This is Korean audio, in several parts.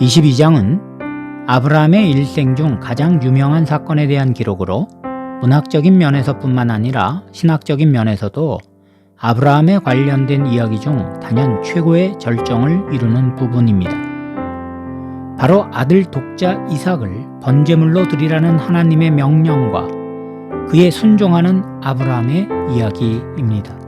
22장은 아브라함의 일생 중 가장 유명한 사건에 대한 기록으로 문학적인 면에서뿐만 아니라 신학적인 면에서도 아브라함에 관련된 이야기 중 단연 최고의 절정을 이루는 부분입니다. 바로 아들 독자 이삭을 번제물로 드리라는 하나님의 명령과 그에 순종하는 아브라함의 이야기입니다.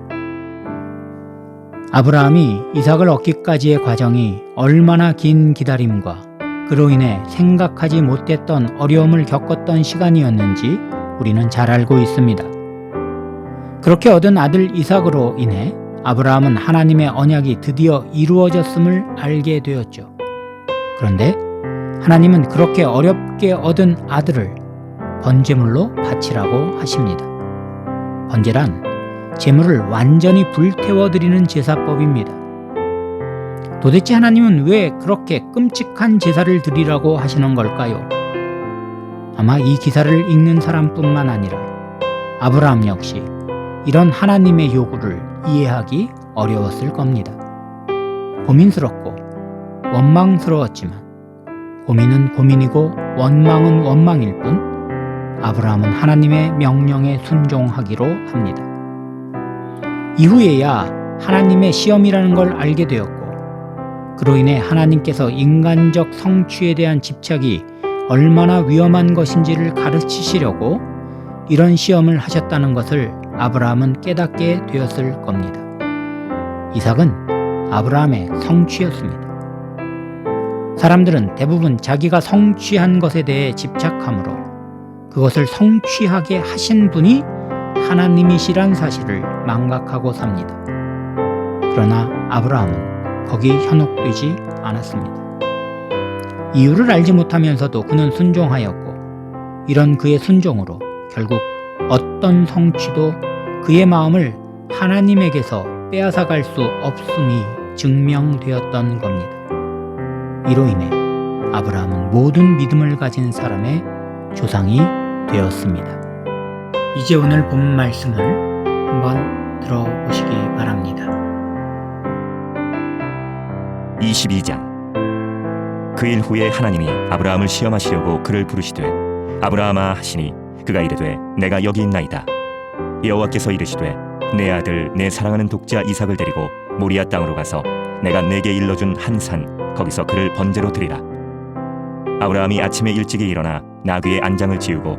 아브라함이 이삭을 얻기까지의 과정이 얼마나 긴 기다림과 그로 인해 생각하지 못했던 어려움을 겪었던 시간이었는지 우리는 잘 알고 있습니다. 그렇게 얻은 아들 이삭으로 인해 아브라함은 하나님의 언약이 드디어 이루어졌음을 알게 되었죠. 그런데 하나님은 그렇게 어렵게 얻은 아들을 번제물로 바치라고 하십니다. 번제란 제물을 완전히 불태워 드리는 제사법입니다. 도대체 하나님은 왜 그렇게 끔찍한 제사를 드리라고 하시는 걸까요? 아마 이 기사를 읽는 사람뿐만 아니라 아브라함 역시 이런 하나님의 요구를 이해하기 어려웠을 겁니다. 고민스럽고 원망스러웠지만 고민은 고민이고 원망은 원망일 뿐 아브라함은 하나님의 명령에 순종하기로 합니다. 이후에야 하나님의 시험이라는 걸 알게 되었고 그로 인해 하나님께서 인간적 성취에 대한 집착이 얼마나 위험한 것인지를 가르치시려고 이런 시험을 하셨다는 것을 아브라함은 깨닫게 되었을 겁니다. 이삭은 아브라함의 성취였습니다. 사람들은 대부분 자기가 성취한 것에 대해 집착하므로 그것을 성취하게 하신 분이 하나님이시란 사실을 망각하고 삽니다. 그러나 아브라함은 거기 현혹되지 않았습니다. 이유를 알지 못하면서도 그는 순종하였고 이런 그의 순종으로 결국 어떤 성취도 그의 마음을 하나님에게서 빼앗아갈 수 없음이 증명되었던 겁니다. 이로 인해 아브라함은 모든 믿음을 가진 사람의 조상이 되었습니다. 이제 오늘 본 말씀을 한번 들어보시기 바랍니다. 22장. 그 일 후에 하나님이 아브라함을 시험하시려고 그를 부르시되 아브라함아 하시니 그가 이르되 내가 여기 있나이다. 여호와께서 이르시되 내 아들 내 사랑하는 독자 이삭을 데리고 모리아 땅으로 가서 내가 내게 일러준 한 산 거기서 그를 번제로 드리라. 아브라함이 아침에 일찍이 일어나 나귀의 안장을 지우고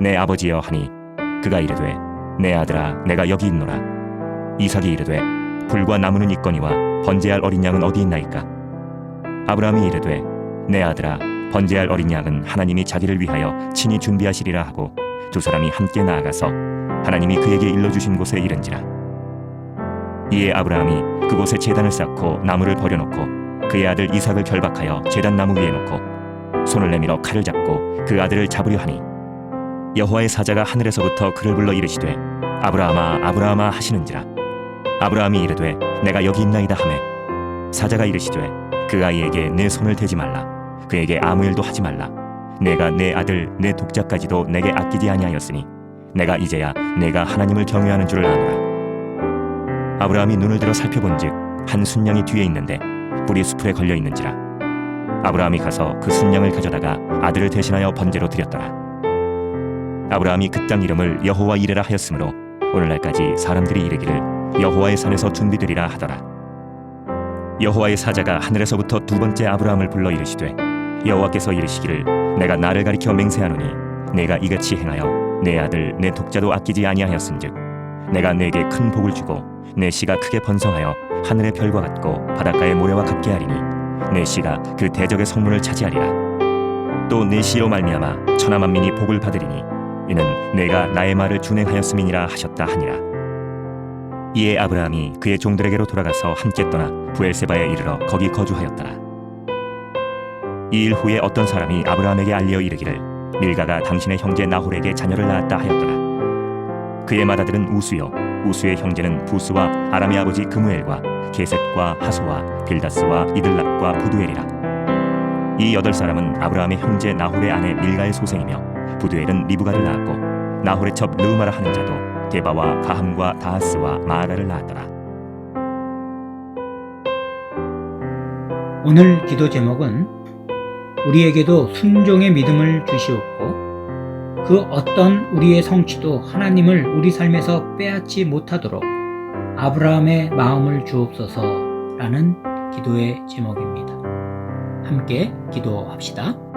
내 아버지여 하니 그가 이르되 내 아들아 내가 여기 있노라. 이삭이 이르되 불과 나무는 있거니와 번제할 어린 양은 어디 있나이까? 아브라함이 이르되 내 아들아 번제할 어린 양은 하나님이 자기를 위하여 친히 준비하시리라 하고 두 사람이 함께 나아가서 하나님이 그에게 일러주신 곳에 이른지라. 이에 아브라함이 그곳에 제단을 쌓고 나무를 버려놓고 그의 아들 이삭을 결박하여 제단 나무 위에 놓고 손을 내밀어 칼을 잡고 그 아들을 잡으려 하니 여호와의 사자가 하늘에서부터 그를 불러 이르시되 아브라함아 아브라함아 하시는지라. 아브라함이 이르되 내가 여기 있나이다 하매. 사자가 이르시되 그 아이에게 내 손을 대지 말라. 그에게 아무 일도 하지 말라. 내가 내 아들 내 독자까지도 내게 아끼지 아니하였으니 내가 이제야 내가 하나님을 경외하는 줄을 아노라. 아브라함이 눈을 들어 살펴본즉 한 순양이 뒤에 있는데 뿔이 수풀에 걸려 있는지라. 아브라함이 가서 그 순양을 가져다가 아들을 대신하여 번제로 드렸더라 아브라함이 그 땅 이름을 여호와 이레라 하였으므로 오늘날까지 사람들이 이르기를 여호와의 산에서 준비되리라 하더라. 여호와의 사자가 하늘에서부터 두 번째 아브라함을 불러 이르시되 여호와께서 이르시기를 내가 나를 가리켜 맹세하노니 내가 이같이 행하여 내 아들 내 독자도 아끼지 아니하였은즉 내가 내게 큰 복을 주고 내 씨가 크게 번성하여 하늘의 별과 같고 바닷가의 모래와 같게 하리니 내 씨가 그 대적의 성문을 차지하리라. 또 내 씨로 말미암아 천하 만민이 복을 받으리니 이는 내가 나의 말을 준행하였음이니라 하셨다 하니라 이에 아브라함이 그의 종들에게로 돌아가서 함께 떠나 부엘세바에 이르러 거기 거주하였더라 이 일 후에 어떤 사람이 아브라함에게 알려 이르기를 밀가가 당신의 형제 나홀에게 자녀를 낳았다 하였더라. 그의 맏아들은 우수요 우수의 형제는 부스와 아람의 아버지 그무엘과 게셋과 하소와 빌다스와 이들랍과 부두엘이라. 이 여덟 사람은 아브라함의 형제 나홀의 아내 밀가의 소생이며 부두엘은 리브가를 낳았고 나홀의 첩 르우마라 하는 자도 게바와 가함과 다하스와 마아라를 낳았더라. 오늘 기도 제목은 우리에게도 순종의 믿음을 주시옵고 그 어떤 우리의 성취도 하나님을 우리 삶에서 빼앗지 못하도록 아브라함의 마음을 주옵소서라는 기도의 제목입니다. 함께 기도합시다.